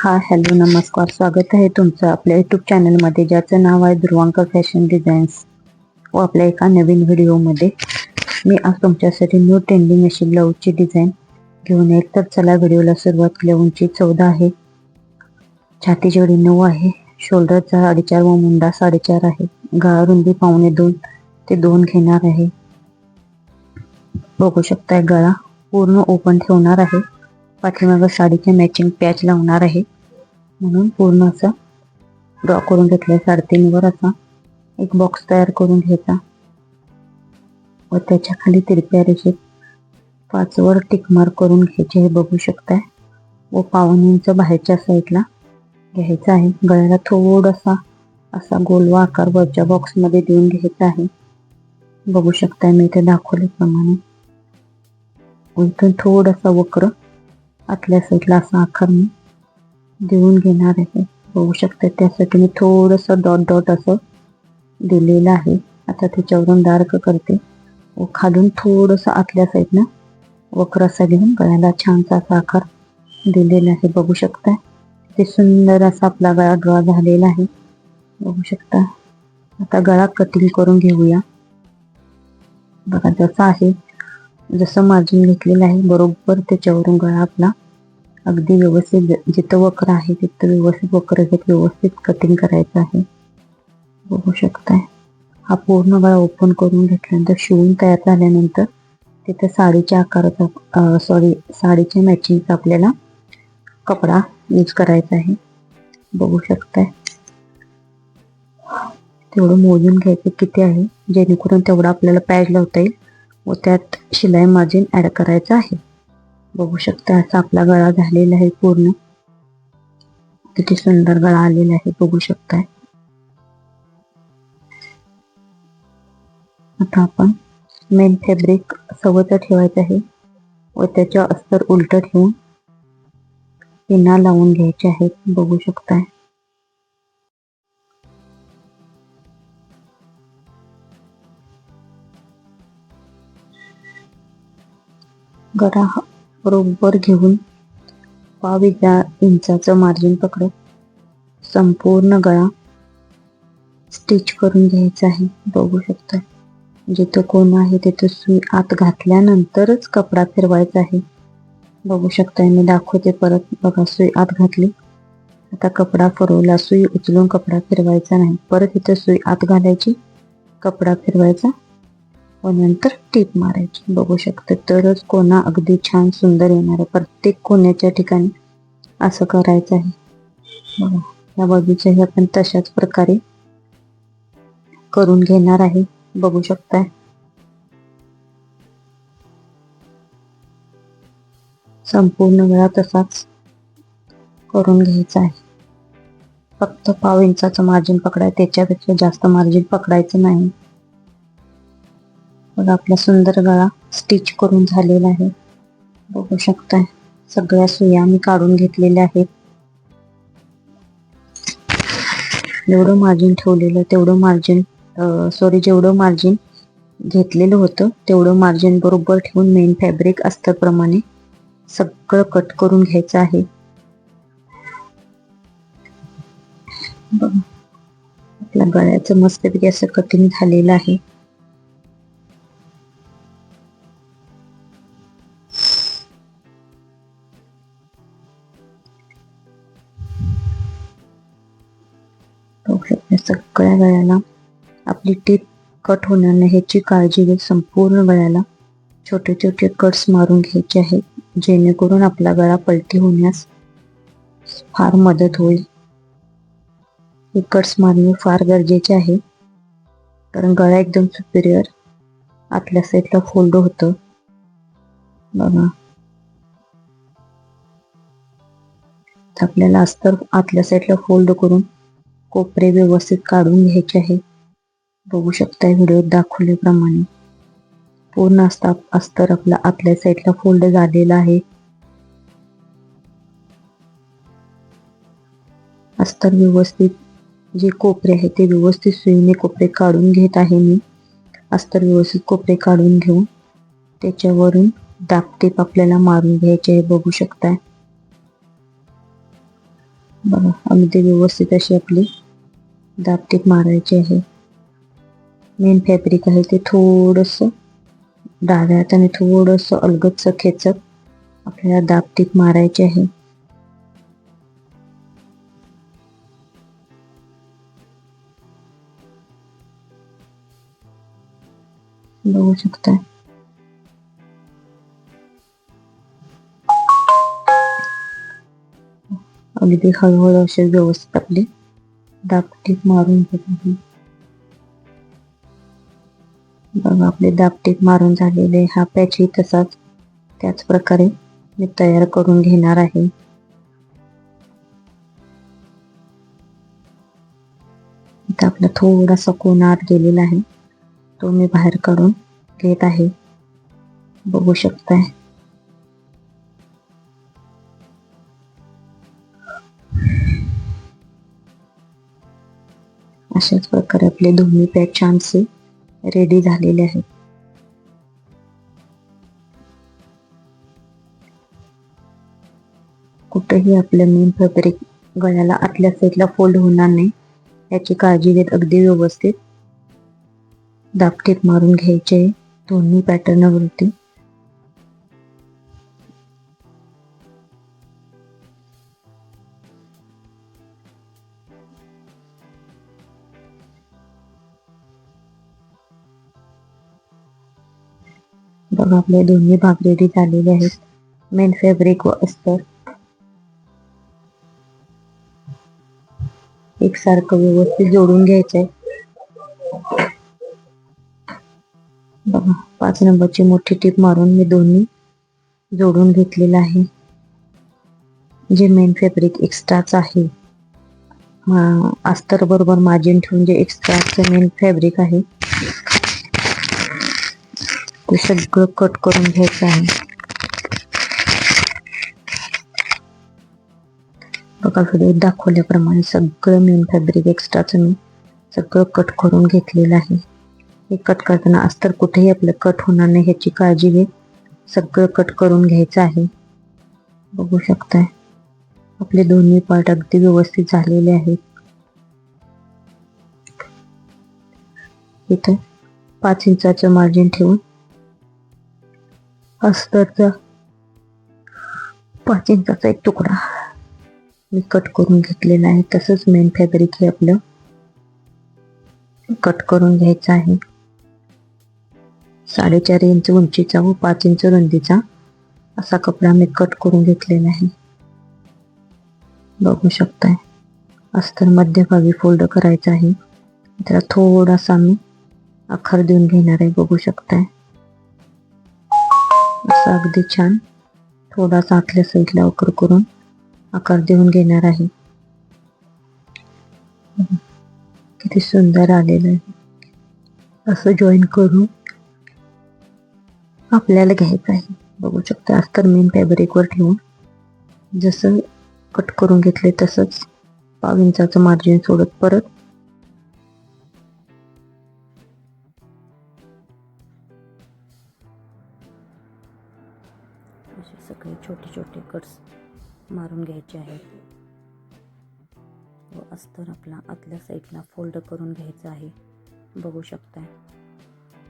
हा हॅलो नमस्कार. स्वागत आहे तुमचं आपल्या यूट्यूब चॅनलमध्ये ज्याचं नाव आहे ध्रुवांकर फॅशन डिझाईन्स व आपल्या एका नवीन व्हिडिओमध्ये मी आज तुमच्यासाठी न्यू ट्रेंडिंग अशी ब्लाऊजची डिझाईन घेऊन येईल. तर चला व्हिडिओला सुरुवात केली. उंची चौदा आहे. छाती जेवढी नऊ आहे. शोल्डरचा साडेचार व मुंडा साडेचार आहे. गळा रुंदी पावणे दोन ते दोन घेणार आहे. बघू शकताय गळा पूर्ण ओपन ठेवणार आहे. पाठीमागं साडीच्या मॅचिंग पॅच लावणार आहे. म्हणून पूर्ण असं ड्रॉ करून घेतलंय. साडेतीनवर असा एक बॉक्स तयार करून घ्यायचा व त्याच्याखाली तिरप्या रेषेत पाचवर टिकमार्क करून घ्यायचे हे बघू शकताय. व पावन इंच बाहेरच्या साईडला घ्यायचा आहे. गळ्याला थोडासा असा गोलवा आकार वरच्या बॉक्समध्ये देऊन घ्यायचा आहे. बघू शकताय मी इथे दाखवल्याप्रमाणे. इथून थोडासा वक्र आतल्या साईडला असा आखर मी देऊन घेणार आहे. बघू शकते त्यासाठी मी थोडंसं डॉट डॉट असं दिलेलं आहे. आता त्याच्यावरून डार्क करते. व खालून थोडंसं आतल्या साईडनं वक्र असा घेऊन गळ्याला छानसा असा आकार दिलेला आहे. बघू शकता. ते सुंदर असा आपला गळा ड्रॉ झालेला आहे. बघू शकता. आता गळा कटिंग करून घेऊया. बघा जसा आहे जसं मार्जिन घेतलेलं आहे बरोबर त्याच्यावरून गळा आपला अगदी व्यवस्थित जिथं वक्र आहे तिथं व्यवस्थित वक्र घेत व्यवस्थित कटिंग करायचं आहे. बघू शकताय. हा पूर्ण गळा ओपन करून घेतल्यानंतर शिवून तयार झाल्यानंतर तिथं साडीच्या आकाराचा सॉरी साडीच्या मॅचिंगचा आपल्याला कपडा यूज करायचा आहे. बघू शकताय. तेवढं मोजून घ्यायचं किती आहे जेणेकरून तेवढं आपल्याला पॅड लावता येईल व त्यात शिलाई मार्जिन ऍड करायचं आहे. बघू शकता असा आपला गळा झालेला आहे पूर्ण. किती सुंदर गळा आलेला आहे बघू शकताय. आता आपण मेन फॅब्रिक सवत ठेवायचं आहे व त्याच्या अस्तर उलट ठेवून पिना लावून घ्यायचे आहेत बघू शकताय. गळा बरोबर घेऊन पाव इंचाचं मार्जिन पकडत संपूर्ण गळा स्टिच करून घ्यायचा आहे. बघू शकता. म्हणजे जिथं कोण आहे तिथं सुई आत घातल्यानंतरच कपडा फिरवायचा आहे. बघू शकताय मी दाखवते परत. बघा सुई आत घातली. आता कपडा फिरवला. सुई उचलून कपडा फिरवायचा नाही. परत इथं सुई आत घालायची. कपडा फिरवायचा व नंतर टीप मारायची. बघू शकते तरच कोणा अगदी छान सुंदर येणार आहे प्रत्येक कोण्याच्या ठिकाणी असं करायचं आहे. बघा या बाजूच्याही आपण तशाच प्रकारे करून घेणार आहे. बघू शकताय. संपूर्ण वेळा तसाच करून घ्यायचा आहे. फक्त पाव इंचाचं मार्जिन पकडाय त्याच्यापेक्षा जास्त मार्जिन पकडायचं नाही. बघा आपला सुंदर गळा स्टिच करून झालेला आहे. बघू शकताय सगळ्या सुया मी काढून घेतलेल्या आहेत. जेवढं मार्जिन ठेवलेलं तेवढं मार्जिन सॉरी जेवढं मार्जिन घेतलेलं होतं तेवढं मार्जिन बरोबर ठेवून मेन फॅब्रिक प्रमाणे सगळं कट करून घ्यायचं आहे. बघा आपल्या गळ्याचं मस्तपैकी असं कटिंग झालेलं आहे. सगळ्या गळ्याला आपली टीप कट होणार नाही ह्याची काळजी घेत संपूर्ण गळ्याला छोटे छोटे कट्स मारून घ्यायचे आहेत जेणेकरून आपला गळा पलटी होण्यास फार मदत होईल. हे कट्स मारणे फार गरजेचे आहे. कारण गळा एकदम सुपिरियर आतल्या साईडला फोल्ड होतं. बघा. आपल्याला अस्तर आतल्या साईडला फोल्ड करून कोपरे व्यवस्थित काढून घ्यायचे आहे. बघू शकता व्हिडिओ दाखवल्याप्रमाणे. पूर्ण असता अस्तर आपला आतल्या साईडला फोल्ड झालेला आहे. अस्तर व्यवस्थित जे कोपरे आहे ते व्यवस्थित सुईने कोपरे काढून घेत आहे मी. अस्तर व्यवस्थित कोपरे काढून घेऊन त्याच्यावरून दाबटेप आपल्याला मारून घ्यायचे आहे. बघू शकताय. बघा अगदी व्यवस्थित अशी आपली दाबटीप मारायची आहे. मेन फॅब्रिक आहे ते थोडस डाव्या हाताने थोडस अलगदचं खेचत आपल्याला दाबटीप मारायची आहे. बघू शकताय. अगदी हळूहळू असे व्यवस्थित आपली. दापटीक मारून घेत बघा आपले दापटीक मारून झालेले हा पॅचही तसाच त्याच प्रकारे मी तयार करून घेणार आहे. इथं आपला थोडासा कोण आत गेलेला आहे. तो मी बाहेर काढून घेत आहे. बघू शकताय. अशाच प्रकारे आपले दोन्ही पॅच छानसे रेडी झालेले आहेत. कुठेही आपलं मेन फॅब्रिक गळ्याला आतल्या साईडला फोल्ड होणार नाही याची काळजी घेत अगदी व्यवस्थित दापटीप मारून घ्यायचे दोन्ही पॅटर्नवरती बघा आपले दोन्ही भाग रेडी झालेले आहेत. मेन फॅब्रिक व अस्तर. एकसारखं व्यवस्थित जोडून घ्यायचंय. बघा पाच नंबरची मोठी टीप मारून मी दोन्ही जोडून घेतलेलं आहे. जे मेन फॅब्रिक एक्स्ट्राच आहे. अस्तर बरोबर मार्जिन ठेवून जे एक्स्ट्राचं मेन फॅब्रिक आहे. ते सगळं कट करून घ्यायचं आहे. बघा व्हिडिओ दाखवल्याप्रमाणे सगळं मेन फॅब्रिक एक्स्ट्राचं मी सगळं कट करून घेतलेलं आहे. हे कट करताना अस्तर कुठेही आपलं कट होणार नाही ह्याची काळजी घे. सगळं कट करून घ्यायचं आहे. बघू शकताय. आपले दोन्ही पार्ट अगदी व्यवस्थित झालेले आहेत. इथं पाच इंचाचं मार्जिन ठेवून अस्तरचा पाच इंचाचा एक तुकडा मी कट करून घेतलेला आहे. तसंच मेन फॅब्रिक हे आपलं कट करून घ्यायचं आहे. साडेचार इंच उंचीचा व पाच इंच रुंदीचा असा कपडा मी कट करून घेतलेला आहे. बघू शकताय. अस्तर मध्यभागी फोल्ड करायचा आहे. त्याला थोडासा मी आखर देऊन घेणार आहे. बघू शकताय. असं अगदी छान थोडासा आतल्या साईडला वक्र करून आकार देऊन घेणार आहे. किती सुंदर आलेलं आहे. असं जॉईन करून आपल्याला घ्यायचं आहे. बघू शकता अस्तर मेन फॅब्रिकवर ठेवून जसं कट करून घेतले तसंच पाव इंचाचं मार्जिन सोडत परत छोटे छोटे कट्स मारून घ्यायचे आहेत. व अस्तर आपला आतल्या साईडला फोल्ड करून घ्यायचा आहे. बघू शकताय.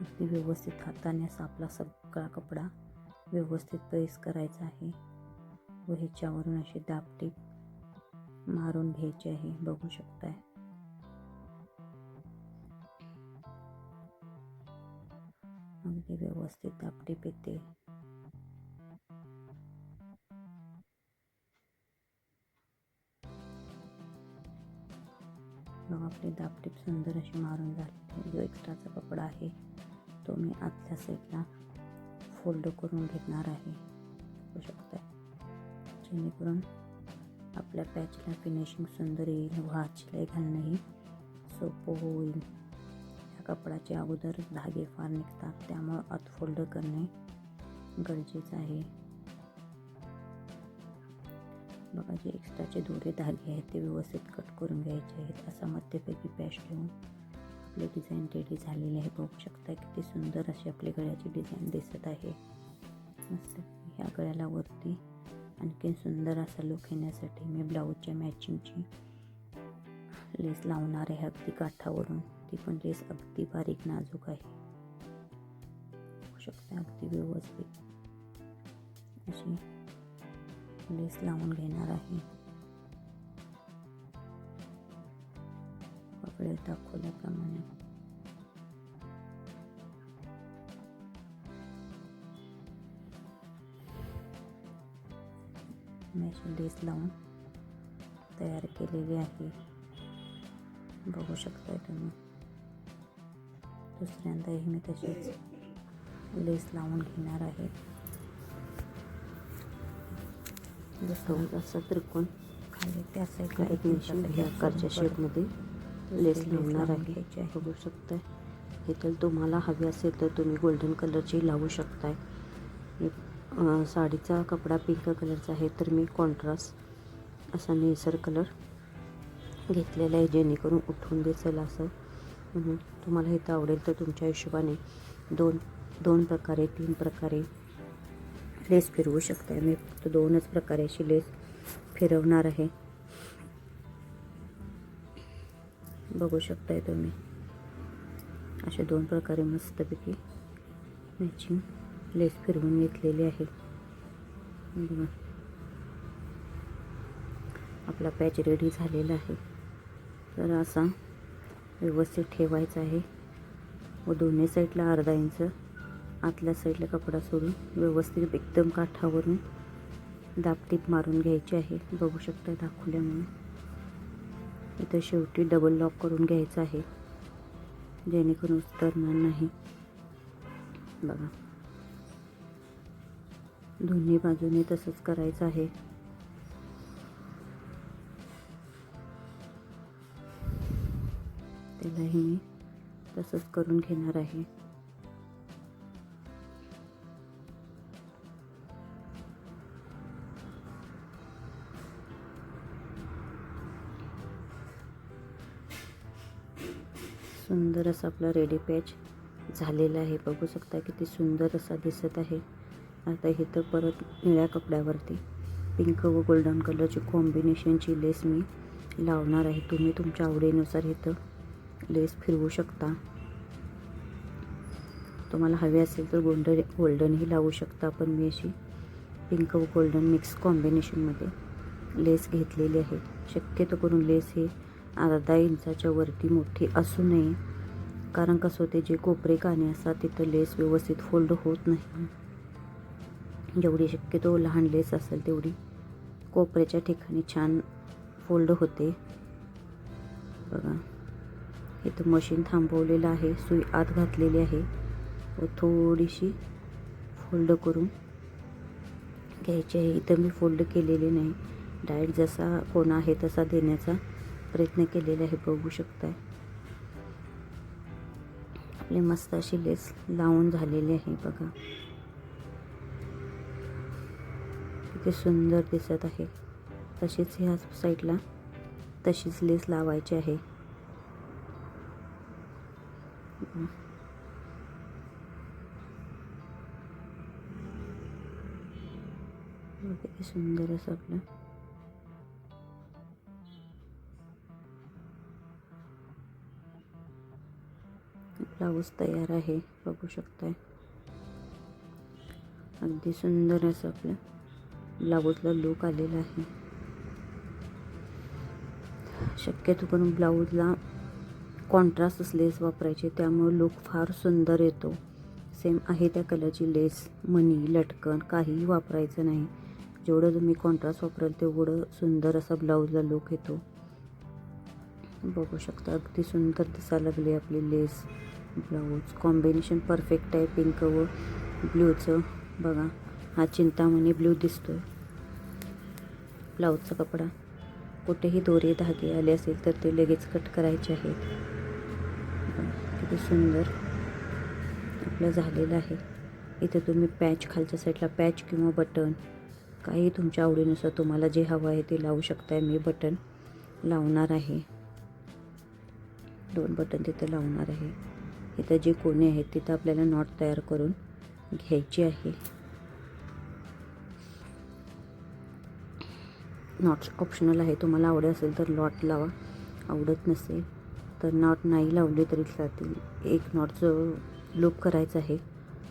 अगदी व्यवस्थित हाताने असा आपला सगळा कपडा व्यवस्थित प्रेस करायचा आहे. व ह्याच्यावरून अशी दापटीप मारून घ्यायची आहे. बघू शकताय. अगदी व्यवस्थित दापटीप येते. आपली दापटीप सुंदर अशी मारून झाले. जो एक्स्ट्राचा कपडा आहे तो मी आतल्या साईडला फोल्ड करून घेणार आहे. बघू शकता जेणेकरून आपल्या पॅचला फिनिशिंग सुंदर येईल. व हात शिलाई घालणंही सोपं होईल. या कपड्याचे अगोदर धागे फार निघतात. त्यामुळं आत फोल्ड करणे गरजेचं आहे. बघा जे एक्स्ट्राचे दोरे धागे आहेत ते व्यवस्थित कट करून घ्यायचे आहेत. असा मध्यपैकी पॅश घेऊन आपले डिझाईन रेडी झालेले आहे. बघू शकता किती सुंदर अशी आपली गळ्याची डिझाईन दिसत आहे. मस्त. ह्या गळ्याला वरती आणखीन सुंदर असा लुक येण्यासाठी मी ब्लाऊजच्या मॅचिंगची लेस लावणार आहे अगदी काठावरून. ती पण लेस अगदी बारीक नाजूक आहे. बघू शकता अगदी व्यवस्थित. अशी लेस लावून घेणार आहे. कपडे दाखवल्याप्रमाणे मी लेस लावून तयार केलेली आहे. बघू शकताय तुम्ही. दुसऱ्यांदाही मी तशीच लेस लावून घेणार आहे. जसं असा त्रिकोण. खाली त्या साईडला एक निशी आकारच्या शेपमध्ये लेस लावणार आहे. बघू शकताय. हे तर तुम्हाला हवे असेल तर तुम्ही गोल्डन कलरची लावू शकताय. साडीचा कपडा पिंक कलरचा आहे तर मी कॉन्ट्रास्ट असा नेसर कलर घेतलेला आहे जेणेकरून उठून दिसेल असं. म्हणून तुम्हाला हे तर आवडेल तर तुमच्या हिशोबाने दोन दोन प्रकारे तीन प्रकारे लेस फिरवू शकताय मी फक्त दोनच प्रकारे अशी लेस फिरवणार आहे. बघू शकताय तुम्ही. अशा दोन प्रकारे मस्तपैकी मॅचिंग लेस फिरवून घेतलेली आहे. बघा. आपला पॅच रेडी झालेला आहे. तर असा व्यवस्थित ठेवायचा आहे. व दोन्ही साईडला अर्धा इंच आतल्या साईडला कपडा सोडून व्यवस्थित एकदम काठावरून दाबटीप मारून घ्यायची आहे. बघू शकता दाखवल्यामुळे. इथं शेवटी डबल लॉक करून घ्यायचं आहे. जेणेकरून उतरणार नाही. बघा. दोन्ही बाजूने तसंच करायचं आहे. त्यालाही मी तसंच करून घेणार आहे. सुंदर असा आपला रेडी पॅच झालेला आहे. बघू शकता किती सुंदर असा दिसत आहे. आता इथं परत निळ्या कपड्यावरती पिंक व गोल्डन कलरची कॉम्बिनेशनची लेस मी लावणार आहे. तुम्ही तुमच्या आवडीनुसार इथं लेस फिरवू शकता. तुम्हाला हवे असेल तर गोल्डन गोल्डनही लावू शकता. पण मी अशी पिंक व गोल्डन मिक्स कॉम्बिनेशनमध्ये लेस घेतलेली आहे. शक्यतो करून लेस हे अर्धा इंचाच्या वरती मोठी असू नये. कारण कसं होते जे कोपरे काने असतात तिथं लेस व्यवस्थित फोल्ड होत नाही. जेवढी शक्यतो लहान लेस असेल तेवढी कोपऱ्याच्या ठिकाणी छान फोल्ड होते. बघा इथं मशीन थांबवलेलं आहे सुई आत घातलेली आहे. व थोडीशी फोल्ड करून घ्यायची आहे. इथं मी फोल्ड केलेली नाही. डायरेक्ट जसा कोणा आहे तसा देण्याचा प्रयत्न केलेला आहे बघू शकताय. आपली मस्त अशी लेस लावून झालेली आहे बघा. किती सुंदर दिसत आहे. तशीच ह्या साईडला तशीच लेस लावायची आहे. किती सुंदर असं आपलं ब्लाऊज तयार आहे. बघू शकताय. अगदी सुंदर असं आपलं ब्लाऊजला लुक आलेला आहे. शक्यतो करून ब्लाऊजला कॉन्ट्रास्ट लेस वापरायची त्यामुळे लुक फार सुंदर येतो. सेम आहे त्या कलरची लेस मणी लटकन काहीही वापरायचं नाही. जेवढं तुम्ही कॉन्ट्रास्ट वापराल तेवढं सुंदर असा ब्लाऊजला लुक येतो. बघू शकता अगदी सुंदर दिसायला लागली आपली लेस ब्लाऊज. कॉम्बिनेशन परफेक्ट आहे पिंक व ब्ल्यूचं बघा हा चिंतामणी ब्ल्यू दिसतोय. ब्लाऊजचा कपडा. कुठेही दोरे धागे आले असेल तर ते लगेच कट करायचे आहेत. किती सुंदर आपलं झालेलं आहे. इथं तुम्ही पॅच खालच्या साईडला पॅच किंवा बटन काही तुमच्या आवडीनुसार तुम्हाला जे हवं आहे ते लावू शकताय. मी बटन लावणार आहे. दोन बटन तिथं लावणार आहे. इथं जे कोणे आहेत तिथं आपल्याला नॉट तयार करून घ्यायची आहे. नॉट्स ऑप्शनल आहे. तुम्हाला आवडत असेल तर लॉट लावा. आवडत नसेल तर नॉट नाही लावले तरी चालतील. एक नॉटचं लूप करायचं आहे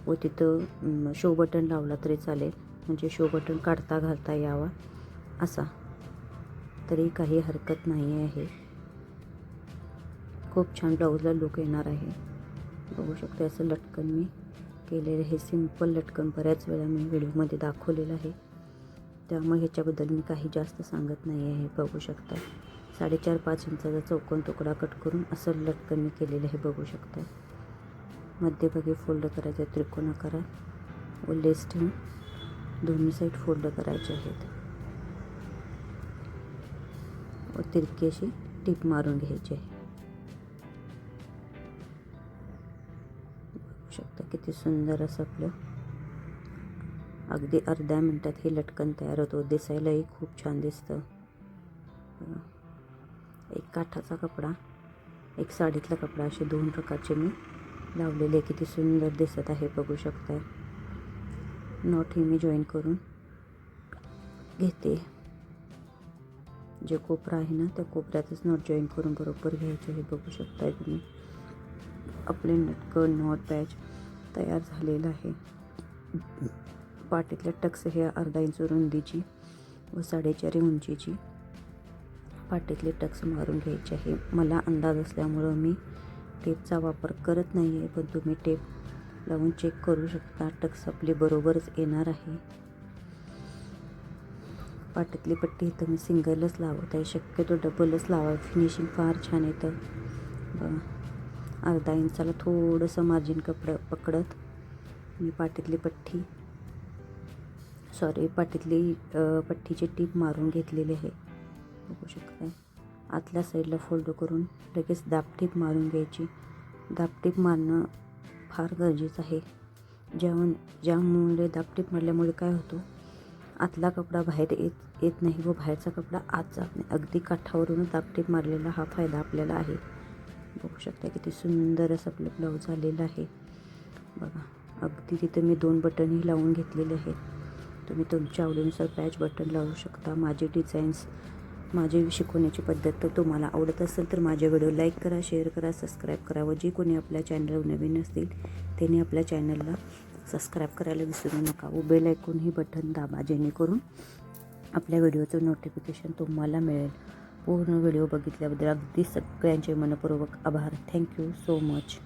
व तिथं शो बटन लावला तरी चालेल. म्हणजे शो बटन काढता घालता यावा असा. तरी काही हरकत नाही आहे. खूप छान ब्लाऊजला लुक येणार आहे. बघू शकते असं लटकन मी केलेलं हे सिंपल लटकन बऱ्याच वेळा मी व्हिडिओमध्ये दाखवलेलं आहे. त्यामुळे ह्याच्याबद्दल मी काही जास्त सांगत नाही आहे बघू शकता. साडेचार पाच इंचाचा चौकोन तुकडा कट करून असं लटकन मी केलेलं आहे बघू शकता. मध्यभागी फोल्ड करायचं आहे त्रिकोण आकारा व लेस ठेवून दोन्ही साईड फोल्ड करायचे आहेत. व तिरकी अशी टीप मारून घ्यायची आहे. किती सुंदर असं आपलं. अगदी अर्ध्या मिनटात हे लटकन तयार होतो. दिसायलाही खूप छान दिसतं. एक काठाचा कपडा एक साडीतला कपडा असे दोन प्रकारचे मी लावलेले किती सुंदर दिसत आहे बघू शकताय. नॉट ही मी जॉईन करून घेते. जे कोपरा आहे ना त्या कोपऱ्यातच नॉट जॉईन करून बरोबर घ्यायचं हे बघू शकताय तुम्ही. आपले नटकन नॉट पॅच. तयार झालेलं आहे. पाटीतल्या टक्स हे अर्धा इंच रुंदीची व साडेचार उंचीची पाटीतले टक्स मारून घ्यायचे आहे. मला अंदाज असल्यामुळं मी टेपचा वापर करत नाही आहे पण तुम्ही टेप लावून चेक करू शकता. टक्स आपली बरोबरच येणार आहे. पाटीतली पट्टी इथं मी सिंगलच लावत आहे. शक्यतो डबलच लावा. फिनिशिंग फार छान येतं. बघा. अर्धा इंचाला थोडंसं मार्जिन कपडं पकडत. मी पाटीतली पट्टी. सॉरी पाटीतली अ, पट्टीची टीप मारून घेतलेली आहे. बघू शकता आतल्या साईडला फोल्ड करून लगेच दापटीप मारून घ्यायची. दाबटीप मारणं फार गरजेचं आहे. ज्या ज्यामुळे दाबटीप मारल्यामुळे काय होतो? आतला कपडा बाहेर येत येत नाही व बाहेरचा कपडा आत जात नाही. अगदी काठावरूनच दापटीप मारलेला हा फायदा आपल्याला आहे. बघू शकता किती सुंदर असं आपलं ब्लाऊज आलेलं आहे. बघा अगदी तिथं मी दोन बटनही लावून घेतलेले आहेत. तुम्ही तुमच्या आवडीनुसार पॅच बटन लावू शकता. माझे डिझाईन्स माझी शिकवण्याची पद्धत तर तुम्हाला आवडत असेल तर माझे व्हिडिओ लाईक करा शेअर करा सबस्क्राईब करा व जे कोणी आपल्या चॅनलवर नवीन असतील त्यांनी आपल्या चॅनलला सबस्क्राईब करायला विसरू नका व बेल ऐकून ही बटन दाबा जेणेकरून आपल्या व्हिडिओचं नोटिफिकेशन तुम्हाला मिळेल. पूर्ण व्हिडिओ बघितल्याबद्दल अगदी सगळ्यांचे मनपूर्वक आभार. Thank you so much